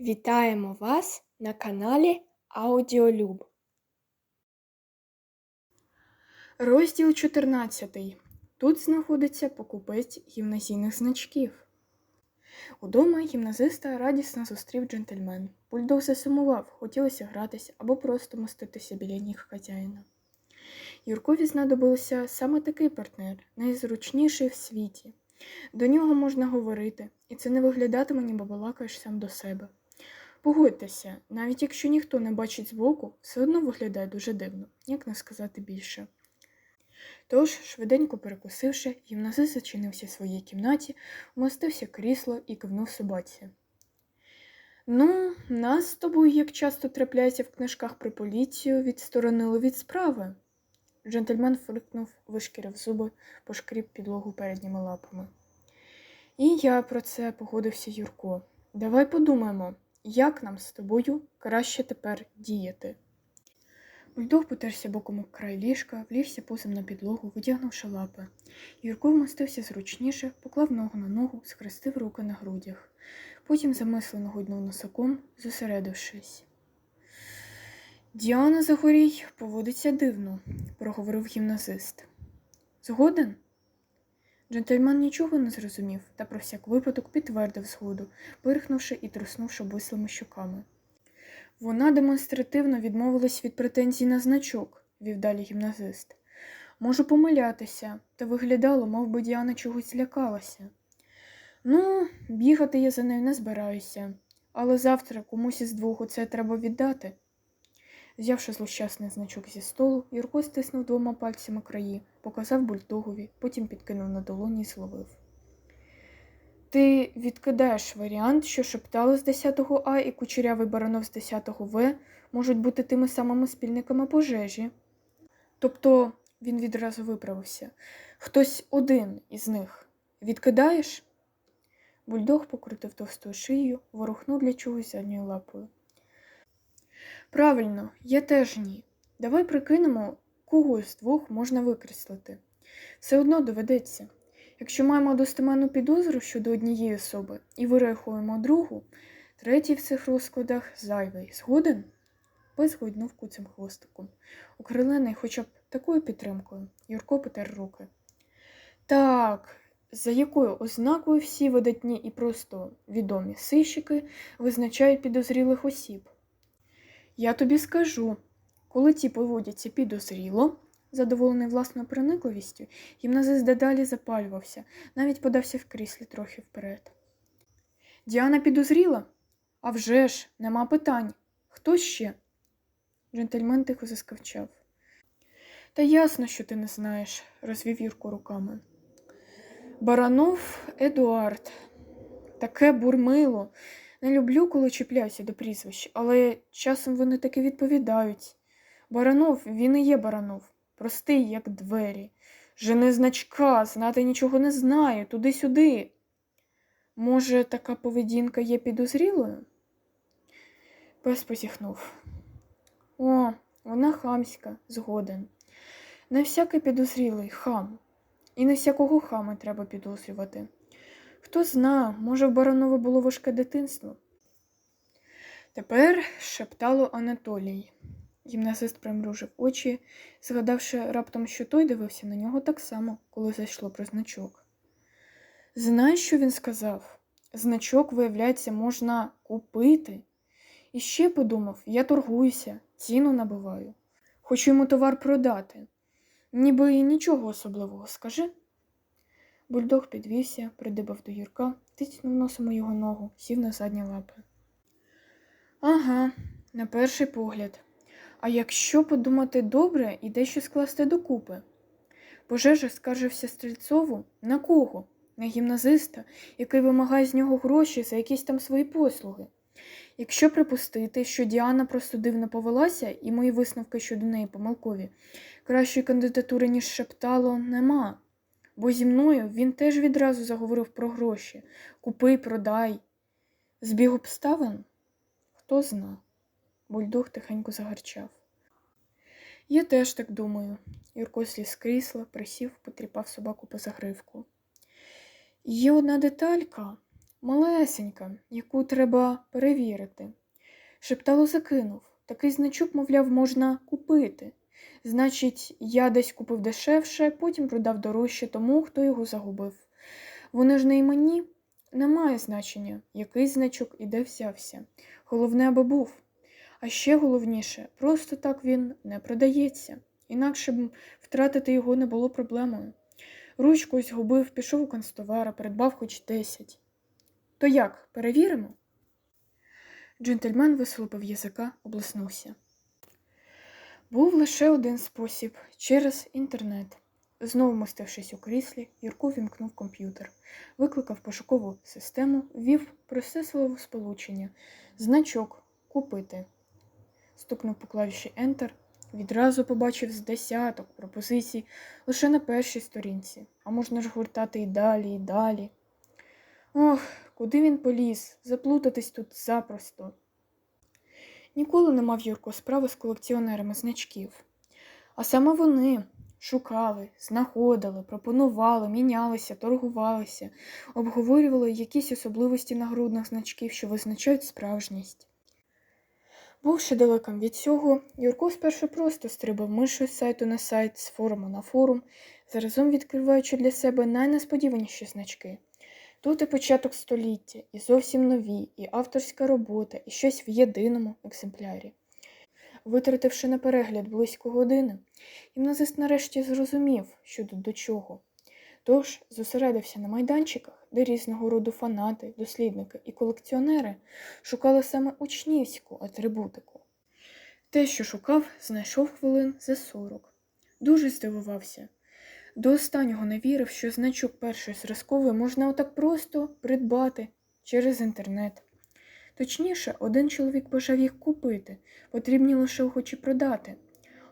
Вітаємо вас на каналі Аудіолюб. Розділ 14. Тут знаходиться покупець гімназійних значків. Удома гімназиста радісно зустрів джентльмен. Бульдог засумував, хотілося гратися або просто моститися біля ніг хазяїна. Юркові знадобився саме такий партнер, найзручніший в світі. До нього можна говорити, і це не виглядатиме, ніби балакаєш сам до себе. Погодьтеся, навіть якщо ніхто не бачить збоку, все одно виглядає дуже дивно, як не сказати більше. Тож, швиденько перекусивши, гімназист зачинився в своїй кімнаті, вмостився крісло і кивнув собаці. Ну, нас з тобою, як часто трапляється в книжках про поліцію, відсторонили від справи. Джентльмен фрикнув, вишкірив зуби, пошкріб підлогу передніми лапами. І я про це погодився Юрко. Давай подумаємо, як нам з тобою краще тепер діяти. Бульдог потерся боком у край ліжка, влівся пузом на підлогу, витягнувши лапи. Юрко вмостився зручніше, поклав ногу на ногу, схрестив руки на грудях. Потім замислено гуднув носоком, зосередившись. Діана Загорій поводиться дивно, проговорив гімназист. Згоден? Джентльмен нічого не зрозумів та про всяк випадок підтвердив згоду, пирхнувши і труснувши обвислими щоками. Вона демонстративно відмовилась від претензій на значок, вів далі гімназист. Можу помилятися, та виглядало, мов би Діана чогось злякалася. Ну, бігати я за нею не збираюся, але завтра комусь із двох оце треба віддати. Взявши злощасний значок зі столу, Юрко стиснув двома пальцями краї, показав бульдогові, потім підкинув на долоні і зловив. Ти відкидаєш варіант, що шептало з 10 го А і кучерявий баранов з 10 го В можуть бути тими самими спільниками пожежі. Тобто він відразу виправився. Хтось один із них. Відкидаєш? Бульдог покрутив товстою шию, ворухнув для чогось задньою лапою. Правильно, я теж ні. Давай прикинемо, кого з двох можна викреслити. Все одно доведеться. Якщо маємо достеменну підозру щодо однієї особи і вирахуємо другу, третій в цих розкладах зайвий. Згоден? Пес гойднув куцим хвостиком. Укрилений хоча б такою підтримкою, Юрко потер руки. Так, за якою ознакою всі видатні і просто відомі сищики визначають підозрілих осіб? Я тобі скажу, коли ті поводяться підозріло, задоволений власною проникливістю, гімназист дедалі запалювався, навіть подався в кріслі трохи вперед. Діана підозріла? «А вже ж, нема питань. Хто ще? Джентльмен тихо заскавчав. Та ясно, що ти не знаєш, розвів Юрко руками. Баранов Едуард. Таке бурмило. Не люблю, коли чіпляюся до прізвищ, але часом вони таки відповідають. Баранов, він і є баранов, простий, як двері. Жени значка, знати нічого не знає, туди-сюди. Може, така поведінка є підозрілою? Пес позіхнув. О, вона хамська, згоден. Не всякий підозрілий хам. І не всякого хама треба підозрювати. Хто зна, може, в Баранова було важке дитинство. Тепер шептало Анатолій. Гімназист примружив очі, згадавши раптом, що той дивився на нього так само, коли зайшло про значок. Знаєш, що він сказав? Значок, виявляється, можна купити. І ще подумав, я торгуюся, ціну набиваю. Хочу йому товар продати. Ніби нічого особливого, скажи. Бульдог підвівся, придибав до Юрка, тицнув носом у його ногу, сів на задні лапи. Ага, на перший погляд. А якщо подумати добре і дещо скласти докупи? Пожежа скаржився стрільцову на кого? На гімназиста, який вимагає з нього гроші за якісь там свої послуги. Якщо припустити, що Діана просто дивно повелася, і мої висновки щодо неї помилкові, кращої кандидатури, ніж шептало, нема. Бо зі мною він теж відразу заговорив про гроші купи, продай. Збіг обставин? Хто зна. Бульдог тихенько загарчав. Я теж так думаю. Юрко сліз з крісла, присів, потріпав собаку по загривку. Є одна деталька, малесенька, яку треба перевірити. Шептало закинув. Такий значок, мовляв, можна купити. Значить, я десь купив дешевше, потім продав дорожче тому, хто його загубив. Вони ж не іменні, немає значення, який значок і де взявся. Головне, аби був. А ще головніше, просто так він не продається. Інакше б втратити його не було проблемою. Ручку згубив, пішов у канцтовара, придбав хоч десять. То як, перевіримо? Джентльмен вислупив язика, облиснувся. Був лише один спосіб через інтернет. Знову мостившись у кріслі, Юрко вімкнув комп'ютер, викликав пошукову систему, ввів просте словосполучення, значок купити. Стукнув по клавіші Enter, відразу побачив з десяток пропозицій лише на першій сторінці, а можна ж гуртати і далі, і далі. Ох, куди він поліз, заплутатись тут запросто. Ніколи не мав Юрко справи з колекціонерами значків. А саме вони шукали, знаходили, пропонували, мінялися, торгувалися, обговорювали якісь особливості нагрудних значків, що визначають справжність. Бувши далеким від цього, Юрко спершу просто стрибав мишою з сайту на сайт, з форуму на форум, заразом відкриваючи для себе найнесподіваніші значки. Тут і початок століття, і зовсім нові, і авторська робота, і щось в єдиному екземплярі. Витративши на перегляд близько години, гімназист нарешті зрозумів, що тут до чого. Тож зосередився на майданчиках, де різного роду фанати, дослідники і колекціонери шукали саме учнівську атрибутику. Те, що шукав, знайшов хвилин за сорок. Дуже здивувався. До останнього не вірив, що значок першої зразкової можна отак просто придбати через інтернет. Точніше, один чоловік бажав їх купити, потрібні лише охочі продати.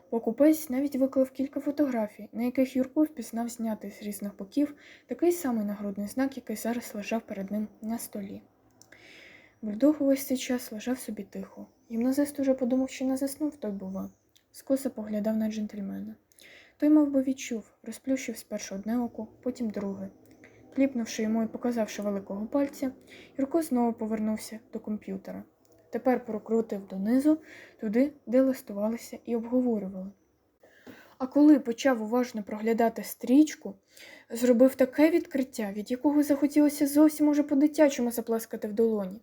Покупець навіть виклав кілька фотографій, на яких Юрко впізнав знятий з різних боків такий самий нагрудний знак, який зараз лежав перед ним на столі. Бульдог увесь цей час лежав собі тихо. Гімназист уже подумав, що не заснув, той бува. Скоса поглядав на джентльмена. Той мов би, відчув, розплющив спершу одне око, потім друге. Кліпнувши йому і показавши великого пальця, Юрко знову повернувся до комп'ютера. Тепер прокрутив донизу, туди, де листувалися і обговорювали. А коли почав уважно проглядати стрічку, зробив таке відкриття, від якого захотілося зовсім уже по-дитячому заплескати в долоні.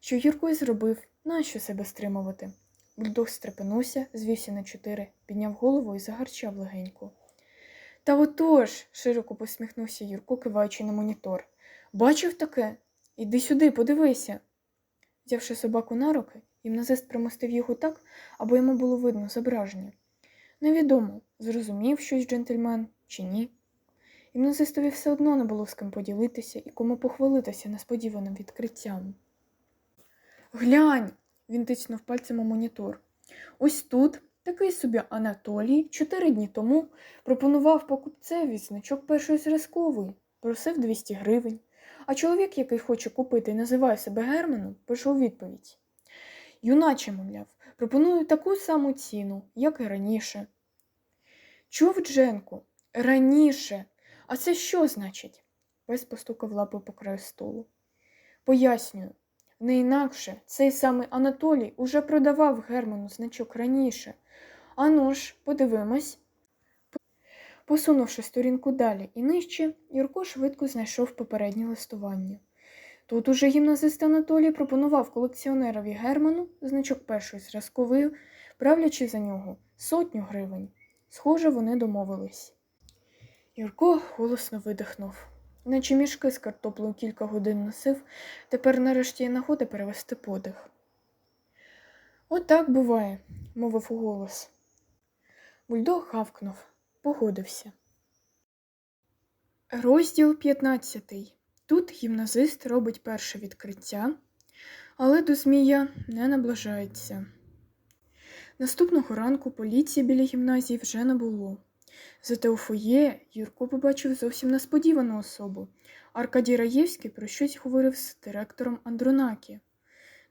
Що Юрко й зробив, нащо себе стримувати. Бульдог стрепенувся, звівся на чотири, підняв голову і загарчав легенько. Та отож, широко посміхнувся Юрко, киваючи на монітор. Бачив таке? Іди сюди, подивися. Взявши собаку на руки, гімназист примостив його так, аби йому було видно зображення. Невідомо, зрозумів щось джентльмен чи ні. Гімназистові все одно не було з ким поділитися і кому похвалитися несподіваним відкриттям. Глянь, він тицнув пальцем у монітор. Ось тут такий собі Анатолій чотири дні тому пропонував покупцеві значок першої зразкової, просив 200 гривень. А чоловік, який хоче купити і називає себе Германом, у відповідь. Юначе, мовляв, пропоную таку саму ціну, як і раніше. Чув Дженку, раніше. А це що значить? Пес постукав лапою по краю столу. Пояснюю, не інакше цей самий Анатолій уже продавав Герману значок раніше. Ану ж, подивимось. Посунувши сторінку далі і нижче, Юрко швидко знайшов попереднє листування. Тут уже гімназист Анатолій пропонував колекціонерові Герману значок першої зразкової, правлячи за нього сотню гривень. Схоже, вони домовились. Юрко голосно видихнув, наче мішки з картоплею кілька годин носив, тепер нарешті є нагода перевести подих. Отак буває, мовив голос. Бульдог хавкнув, погодився. Розділ 15. Тут гімназист робить перше відкриття, але до Змія не наближається. Наступного ранку поліції біля гімназії вже не було. Зате у фоє Юрко побачив зовсім несподівану особу. Аркадій Раєвський про щось говорив з директором Андронакі.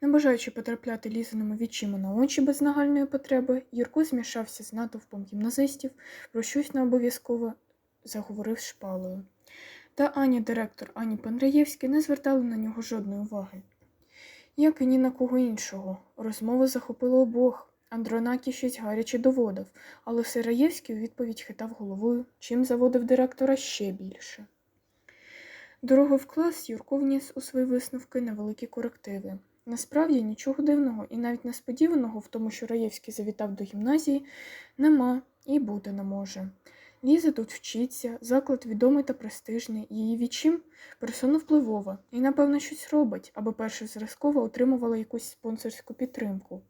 Не бажаючи потрапляти лізаними вічима на очі без нагальної потреби, Юрко змішався з натовпом гімназистів, про щось необов'язково заговорив шпалою. Та ані директор, ані Панраєвський не звертали на нього жодної уваги. Як і ні на кого іншого. Розмова захопила обох. Андронакі щось гаряче доводив, але Сираєвський у відповідь хитав головою, чим заводив директора ще більше. Дорогою в клас Юрко вніс у свої висновки невеликі корективи. Насправді нічого дивного і навіть несподіваного в тому, що Раєвський завітав до гімназії, нема і бути не може. Ліза тут вчиться, заклад відомий та престижний, її відчим персона впливова і, напевно, щось робить, аби перша зразкова отримувала якусь спонсорську підтримку.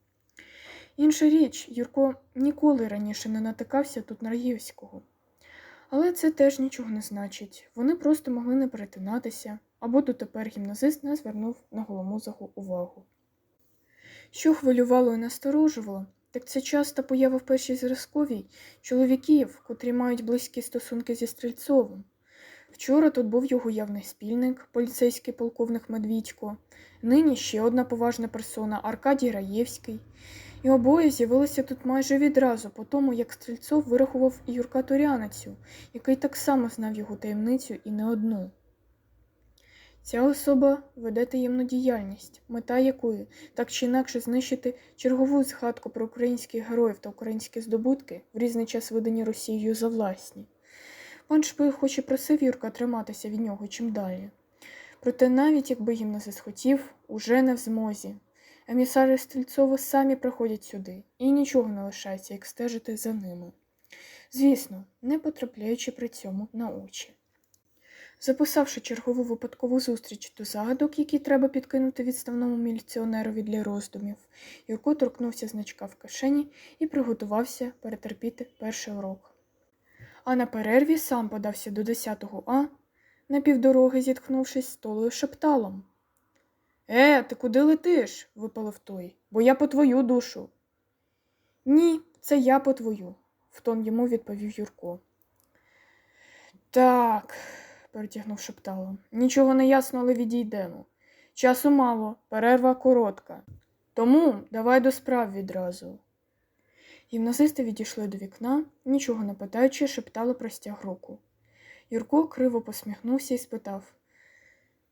Інша річ, Юрко ніколи раніше не натикався тут на Раєвського. Але це теж нічого не значить. Вони просто могли не перетинатися, або дотепер гімназист не звернув на голомозаху увагу. Що хвилювало і насторожувало, так це часто поява в першій зразковій чоловіків, котрі мають близькі стосунки зі Стрельцовим. Вчора тут був його явний спільник, поліцейський полковник Медвідько, нині ще одна поважна персона Аркадій Раєвський. І обоє з'явилися тут майже відразу, по тому, як Стрільцов вирахував Юрка Торяницю, який так само знав його таємницю і не одну. Ця особа веде таємну діяльність, мета якої так чи інакше знищити чергову згадку про українських героїв та українські здобутки в різний час видані Росією за власні. Пан Шпиг хоч і просив Юрка триматися від нього чим далі. Проте навіть якби гімназист хотів, уже не в змозі. Емісари Стрільцова самі приходять сюди, і нічого не лишається, як стежити за ними. Звісно, не потрапляючи при цьому на очі. Записавши чергову випадкову зустріч до загадок, які треба підкинути відставному міліціонерові для роздумів, Юрко торкнувся значка в кишені і приготувався перетерпіти перший урок. А на перерві сам подався до 10-го А, на півдороги зіткнувшись з толою шепталом. Е, ти куди летиш? випалив той, бо я по твою душу. Ні, це я по твою, втон йому відповів Юрко. Так, перетягнув шептало. Нічого не ясно, але відійдемо. Часу мало, перерва коротка. Тому давай до справ відразу. Гімназисти відійшли до вікна, нічого не питаючи, шептало простяг руку. Юрко криво посміхнувся і спитав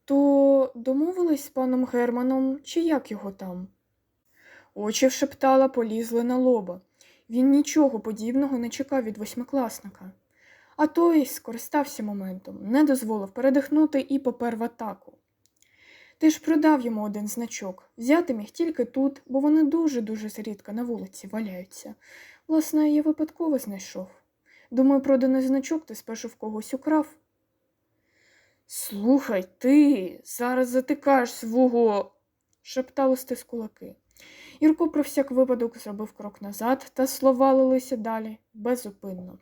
То домовились з паном Германом, чи як його там? Очі в шептала полізли на лоба. Він нічого подібного не чекав від восьмикласника. А той скористався моментом, не дозволив передихнути і попер в атаку. Ти ж продав йому один значок, взяти міг тільки тут, бо вони дуже-дуже зрідка на вулиці валяються. Власне, я випадково знайшов. Думаю, проданий значок ти спершу в когось украв. Слухай, ти зараз затикаєш свого, шептало стис кулаки. Юрко про всяк випадок зробив крок назад, та слова лилися далі безупинно.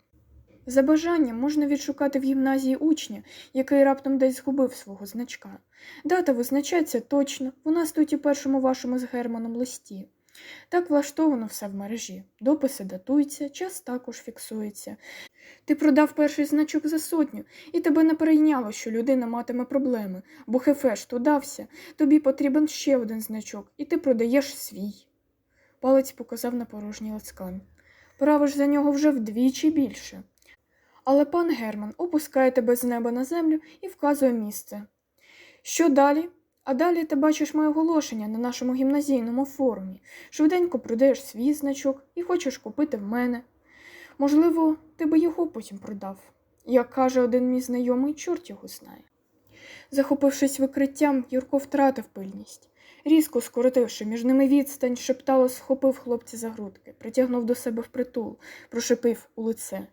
За бажанням можна відшукати в гімназії учня, який раптом десь згубив свого значка. Дата визначається точно, вона стоїть у першому вашому з Германом листі. Так влаштовано все в мережі. Дописи датуються, час також фіксується. Ти продав перший значок за сотню, і тебе не перейняло, що людина матиме проблеми, бо хефеш удався, тобі потрібен ще один значок, і ти продаєш свій. Палець показав на порожній лацкан. Право ж за нього вже вдвічі більше. Але пан Герман опускає тебе з неба на землю і вказує місце. Що далі? А далі ти бачиш моє оголошення на нашому гімназійному форумі. Швиденько продаєш свій значок і хочеш купити в мене. Можливо, ти би його потім продав. Як каже один мій знайомий, чорт його знає. Захопившись викриттям, Юрко втратив пильність. Різко скоротивши між ними відстань, шептало схопив хлопця за грудки, притягнув до себе впритул, прошепив у лице.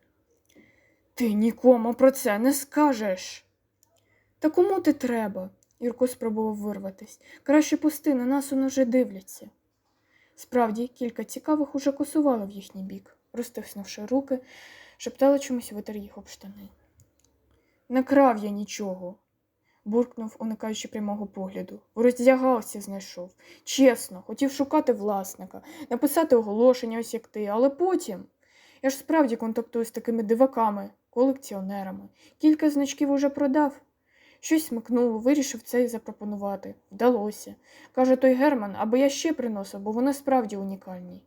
Ти нікому про це не скажеш. Та кому ти треба? Юрко спробував вирватись. Краще пусти, на нас вже дивляться. Справді, кілька цікавих уже косувало в їхній бік, розтиснувши руки, шептала чомусь витер їх об штани. Не крав я нічого, буркнув, уникаючи прямого погляду. Роздягалці знайшов. Чесно, хотів шукати власника, написати оголошення, ось як ти, але потім. Я ж справді контактую з такими диваками, колекціонерами. Кілька значків уже продав. Щось смикнуло, вирішив це і запропонувати. Вдалося. Каже той Герман, аби я ще приносив, бо вони справді унікальні.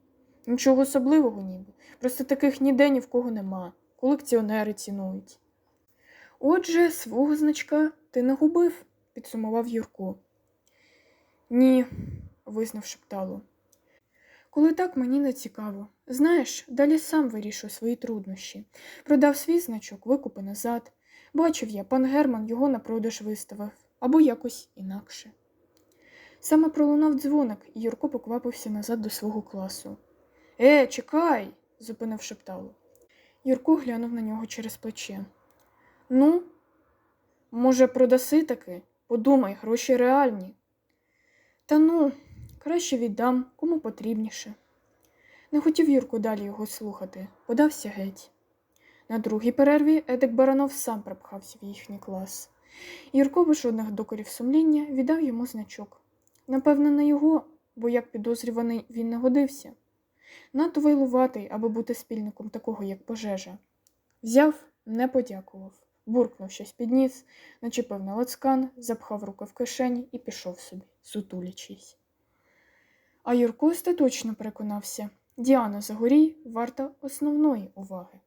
Нічого особливого ніби. Просто таких ніде ні в кого нема. Колекціонери цінують. Отже, свого значка ти не губив, підсумував Юрко. Ні, визнав шептало. Коли так мені не цікаво. Знаєш, далі сам вирішую свої труднощі. Продав свій значок, викупи назад. Бачив я, пан Герман його на продаж виставив або якось інакше. Саме пролунав дзвоник, і Юрко поквапився назад до свого класу. Е, чекай, зупинив шептало. Юрко глянув на нього через плече. Ну, може, продаси таки? Подумай, гроші реальні. Та ну, краще віддам, кому потрібніше. Не хотів Юрко далі його слухати, подався геть. На другій перерві Едик Баранов сам припхався в їхній клас. Юрко без жодних докорів сумління віддав йому значок. Напевне, не його, бо як підозрюваний він не годився. Надто вайлуватий, аби бути спільником такого, як пожежа. Взяв, не подякував, буркнув щось під ніс, начепив на лацкан, запхав руки в кишені і пішов собі, сутулячись. А Юрко остаточно переконався Діана Загорій варта основної уваги.